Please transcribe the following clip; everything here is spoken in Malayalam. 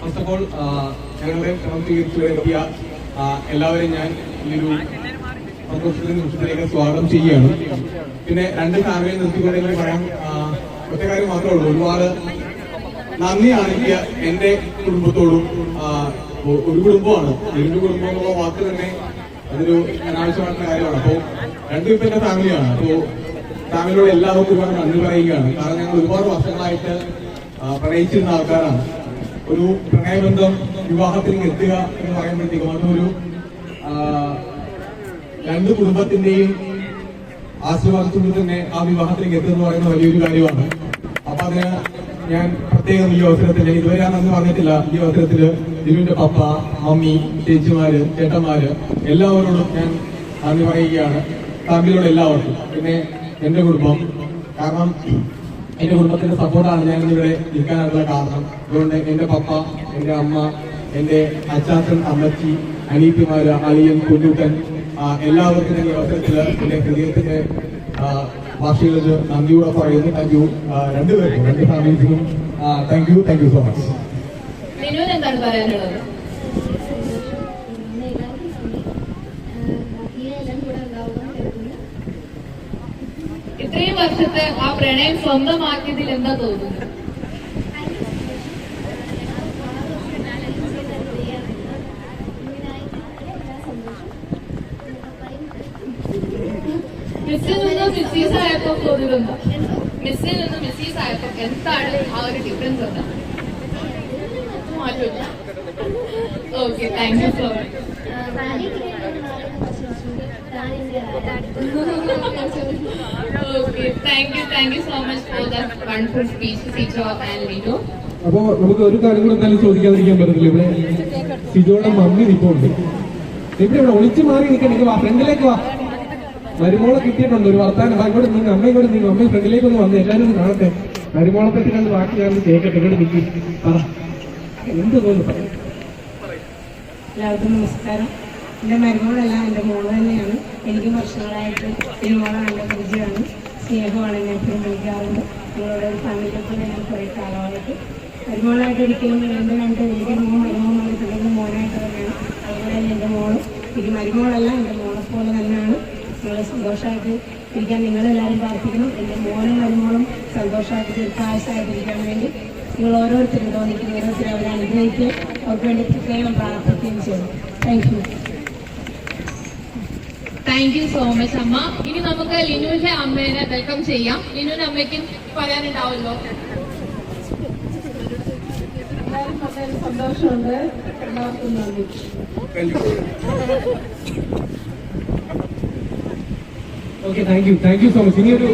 ഫസ്റ്റ് ഓഫ് ഓൾ ഞങ്ങളുടെ എത്തിയ എല്ലാവരെയും ഞാൻ ഈ ഒരു സന്തോഷത്തിന്റെ നിമിഷത്തിലേക്ക് സ്വാഗതം ചെയ്യുകയാണ്. പിന്നെ രണ്ട് ഫാമിലി നിർത്തിക്കൊണ്ട് എനിക്ക് പറയാൻ ഒറ്റ കാര്യം മാത്രമേ ഉള്ളൂ. ഒരുപാട് നന്ദിയാണ് എനിക്ക് എന്റെ കുടുംബത്തോടും ഒരു കുടുംബമാണ്. രണ്ട് കുടുംബം എന്നുള്ള വാക്ക് തന്നെ അതൊരു അനാവശ്യമായിട്ടുള്ള കാര്യമാണ്. അപ്പോ രണ്ടു ഇപ്പൊ എന്റെ ഫാമിലിയാണ്. അപ്പോ ഫാമിലിയോട് എല്ലാവർക്കും ഒരുപാട് നന്ദി പറയുകയാണ്. കാരണം ഞങ്ങൾ ഒരുപാട് വർഷങ്ങളായിട്ട് പ്രണയിച്ചിരുന്ന ആൾക്കാരാണ്. ഒരു പ്രണയബന്ധം വിവാഹത്തിലേക്ക് എത്തുക എന്ന് പറയുമ്പോഴത്തേക്കും അതൊരു രണ്ട് കുടുംബത്തിന്റെയും ആശീർവാദത്തോട് തന്നെ ആ വിവാഹത്തിലേക്ക് എത്തുക എന്ന് പറയുന്ന വലിയൊരു കാര്യമാണ്. അപ്പൊ അതിന് ഞാൻ പ്രത്യേകം ഈ അവസരത്തിൽ ഇതുവരെ അന്ന് പറഞ്ഞിട്ടില്ല. ഈ അവസരത്തിൽ ദിലുവിന്റെ പപ്പ മമ്മി ചേച്ചിമാര് ചേട്ടന്മാര് എല്ലാവരോടും ഞാൻ നന്ദി പറയുകയാണ്. ഫാമിലിയോട് എല്ലാവർക്കും. പിന്നെ എന്റെ കുടുംബം. കാരണം എന്റെ കുടുംബത്തിന്റെ സപ്പോർട്ടാണ് ഞാൻ ഇവിടെ നിൽക്കാനുള്ള കാരണം. അതുകൊണ്ട് എന്റെ പപ്പ എന്റെ അമ്മ എന്റെ അച്ചാച്ചൻ അമ്മച്ചി അനീത്തിമാര് അളിയൻ കുഞ്ഞുട്ടൻ എല്ലാവർക്കും ഈ അവസരത്തിൽ എന്റെ ഹൃദയത്തിന്റെ ഭാഷകളിൽ നന്ദിയോടെ പറയുന്നു. താങ്ക് യു രണ്ടുപേർക്കും രണ്ട് ഫാമിലീസിനും thank you thank you so much എന്താണ് പറയാനുള്ളത്? വർഷത്തെ ആ പ്രണയം സ്വന്തമാക്കിയതിൽ എന്താ തോന്നുന്നത്? മിസ്സിൽ നിന്ന് മിസ്സീസ് ആയപ്പോ തോന്നിയിട്ടുണ്ടോ മിസ്സിൽ നിന്ന് മിസ്സീസ് ആയപ്പോ എന്താണ് ആ ഒരു ഡിഫറൻസ് എന്താ okay thank you so much അപ്പൊ നമുക്ക് ഒരു കാര്യം കൂടെ എന്തായാലും ചോദിക്കാതിരിക്കാൻ പറ്റത്തില്ല. ഇവിടെ സിജോയുടെ മമ്മി ഇപ്പൊ ഉണ്ട് ഇവിടെ ഇവിടെ ഒളിച്ചു മാറി നിൽക്കണെങ്കിൽ വാ ഫ്രണ്ടിലേക്ക് വാ. മരുമോളെ കിട്ടിയിട്ടുണ്ട് ഒരു വർത്താനം. വാ ഇങ്ങോട്ട് നിങ്ങൾ അമ്മ ഇങ്ങോട്ട് നിങ്ങൾ അമ്മയും ഫ്രണ്ടിലേക്ക് ഒന്ന് വന്ന് എല്ലാവരും ഒന്ന് കാണട്ടെ. മരുമോളെ പറ്റി രണ്ട് വാക്ക് ഞാൻ കേൾക്കട്ടെ ഇവിടെ നിൽക്കി പറ. എന്ത് തോന്നുന്നു പറയാം എല്ലാവർക്കും നമസ്കാരം. എന്റെ മരുമോളല്ല എന്റെ മോളെ തന്നെയാണ്. എനിക്കും വർഷങ്ങളായിട്ട് എന്റെ മോളെ നല്ല പരിചയമാണ്. സ്നേഹമാണ് ഞാൻ എപ്പോഴും വിളിക്കാറുണ്ട്. നിങ്ങളുടെ ഒരു സാന്നിധ്യത്തിൽ ഞാൻ കുറേ കാലമായിട്ട് മരുമകളായിട്ട് ഒരിക്കലും എന്റെ രണ്ട് എനിക്ക് മോൻ മരുമോൻ വന്നിട്ടുണ്ടെങ്കിൽ മോനായിട്ട് തന്നെയാണ്. അതുപോലെ തന്നെ എന്റെ മോൾ. എനിക്ക് മരുമോളല്ല എന്റെ മോളെ പോലെ തന്നെയാണ്. നിങ്ങളെ സന്തോഷമായിട്ട് ഇരിക്കാൻ നിങ്ങളെല്ലാവരും പ്രാർത്ഥിക്കണം. എന്റെ മോനും മരുമോളും സന്തോഷമായിട്ട് ദീർഘായുസായിട്ടിരിക്കാൻ വേണ്ടി നിങ്ങൾ ഓരോരുത്തരും തോന്നിക്കുന്ന ഓരോരുത്തരും അവരെ അനുഗ്രഹിക്കുക. അവർക്ക് വേണ്ടി പ്രത്യേകം പ്രാർത്ഥിക്കുകയും ചെയ്യണം. Thank you thank you so much അമ്മ. ഇനി നമുക്ക് ലിനുവിന്റെ അമ്മേനെ വെൽക്കം ചെയ്യാം. ലിനുവിന്റെ അമ്മയ്ക്ക് പറയാനുണ്ടാവല്ലോ സന്തോഷമുണ്ട് എല്ലാവർക്കും നന്ദി okay thank you thank you so much ഇനി ഒരു